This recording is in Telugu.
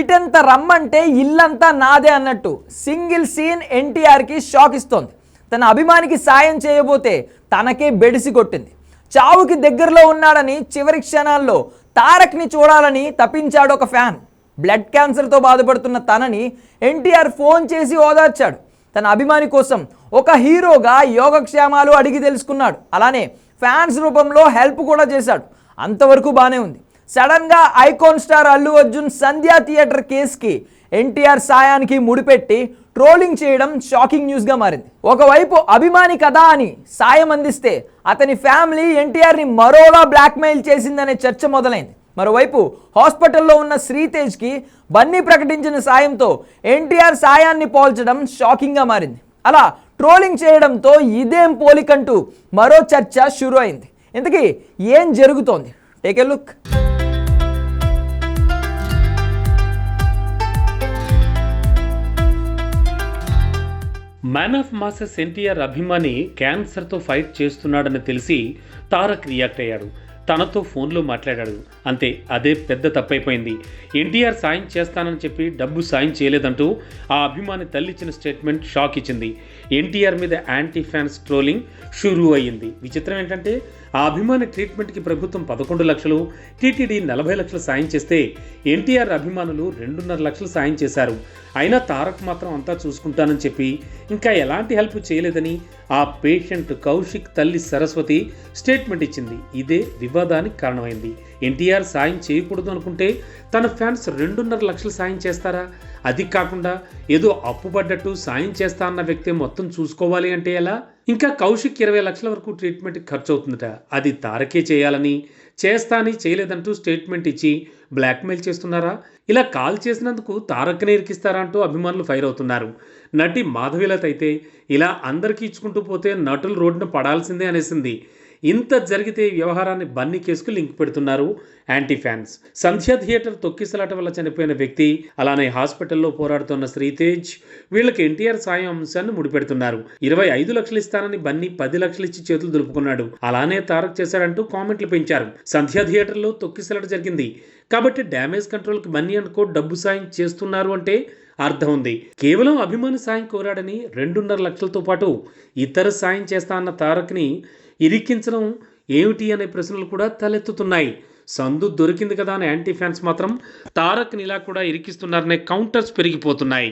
ఇటెంత రమ్మంటే ఇల్లంతా నాదే అన్నట్టు సింగిల్ సీన్ ఎన్టీఆర్కి షాక్ ఇస్తోంది. తన అభిమానికి సాయం చేయబోతే తనకే బెడిసి కొట్టింది. చావుకి దగ్గరలో ఉన్నాడని చివరి క్షణాల్లో తారక్ని చూడాలని తప్పించాడు ఒక ఫ్యాన్. బ్లడ్ క్యాన్సర్తో బాధపడుతున్న తనని ఎన్టీఆర్ ఫోన్ చేసి ఓదార్చాడు. తన అభిమాని కోసం ఒక హీరోగా యోగక్షేమాలు అడిగి తెలుసుకున్నాడు. అలానే ఫ్యాన్స్ రూపంలో హెల్ప్ కూడా చేశాడు. అంతవరకు బాగానే ఉంది. సడన్గా icon star Allu Arjun Sandhya theatre కేసుకి ఎన్టీఆర్ సాయానికి ముడిపెట్టి ట్రోలింగ్ చేయడం షాకింగ్ న్యూస్గా మారింది. ఒకవైపు అభిమాని కదా అని సాయం అందిస్తే అతని ఫ్యామిలీ ఎన్టీఆర్ని మరోలా బ్లాక్మెయిల్ చేసిందనే చర్చ మొదలైంది. మరోవైపు హాస్పిటల్లో ఉన్న శ్రీతేజ్కి బన్నీ ప్రకటించిన సాయంతో ఎన్టీఆర్ సాయాన్ని పోల్చడం షాకింగ్గా మారింది. అలా ట్రోలింగ్ చేయడంతో ఇదేం పోలికంటూ మరో చర్చ షురు అయింది ఇంతకీ ఏం జరుగుతోంది? Take a look man of masses NTR అభిమాని క్యాన్సర్తో ఫైట్ చేస్తున్నాడని తెలిసి తారక్ రియాక్ట్ అయ్యాడు. తనతో ఫోన్లో మాట్లాడాడు. అంతే అదే పెద్ద తప్పైపోయింది. ఎన్టీఆర్ సాయం చేస్తానని చెప్పి డబ్బు సాయం చేయలేదంటూ ఆ అభిమాని తల్లిచ్చిన స్టేట్మెంట్ షాక్ ఇచ్చింది. ఎన్టీఆర్ మీద యాంటీ ఫ్యాన్స్ ట్రోలింగ్ షురూ అయ్యింది. విచిత్రం ఏంటంటే ఆ అభిమాని ట్రీట్మెంట్కి ప్రభుత్వం పదకొండు లక్షలు టీటీడీ నలభై లక్షలు సాయం చేస్తే ఎన్టీఆర్ అభిమానులు రెండున్నర లక్షలు సాయం చేశారు. అయినా తారక్ మాత్రం అంతా చూసుకుంటానని చెప్పి ఇంకా ఎలాంటి హెల్ప్ చేయలేదని ఆ పేషెంట్ కౌశిక్ తల్లి సరస్వతి స్టేట్మెంట్ ఇచ్చింది. ఇదే వివాదానికి కారణమైంది. ఎన్టీఆర్ సాయం చేయకూడదు అనుకుంటే తన ఫ్యాన్స్ రెండున్నర లక్షలు సాయం చేస్తారా? అది కాకుండా ఏదో అప్పుపడ్డట్టు సాయం చేస్తా అన్న వ్యక్తి మొత్తం చూసుకోవాలి అంటే ఎలా? ఇంకా కౌశిక్ ఇరవై లక్షల వరకు ట్రీట్మెంట్ ఖర్చు అవుతుందట అది తారకే చేయాలని చేస్తా అని చేయలేదంటూ స్టేట్మెంట్ ఇచ్చి బ్లాక్మెయిల్ చేస్తున్నారా? ఇలా కాల్ చేసినందుకు తారక్నే ఇరికిస్తారా అంటూ అభిమానులు ఫైర్ అవుతున్నారు. నటి మాధవిలత అయితే ఇలా అందరికీ ఇచ్చుకుంటూ పోతే నటులు రోడ్డున పడాల్సిందే అనేసింది. ఇంత జరిగితే వ్యవహారాన్ని బన్నీ కేసుకు లింక్ పెడుతున్నారు యాంటీ ఫ్యాన్స్. సంధ్యా థియేటర్ తొక్కిసలాట వల్ల చనిపోయిన వ్యక్తి అలానే హాస్పిటల్లో పోరాడుతున్న శ్రీతేజ్ వీళ్ళకి ఎన్టీఆర్ సాయం అంశాన్ని ముడిపెడుతున్నారు. ఇరవై ఐదు లక్షలు ఇస్తానని బన్నీ పది లక్షలు ఇచ్చి చేతులు దులుపుకున్నాడు. అలానే తారక్ చేశాడంటూ కామెంట్లు పెంచారు. సంధ్యా థియేటర్లో తొక్కిసలాట జరిగింది. కాబట్టి డ్యామేజ్ కంట్రోల్కి బన్నీ అనుకో డబ్బు సాయం చేస్తున్నారు అంటే అర్థం ఉంది. కేవలం అభిమాని సాయం కోరాడని రెండున్నర లక్షలతో పాటు ఇతర సాయం చేస్తా అన్న తారక్ని ఇరికించడం ఏమిటి అనే ప్రశ్నలు కూడా తలెత్తుతున్నాయి. సందు దొరికింది కదా అని యాంటీ ఫ్యాన్స్ మాత్రం తారక్ని ఇలా కూడా ఇరికిస్తున్నారనే కౌంటర్స్ పెరిగిపోతున్నాయి.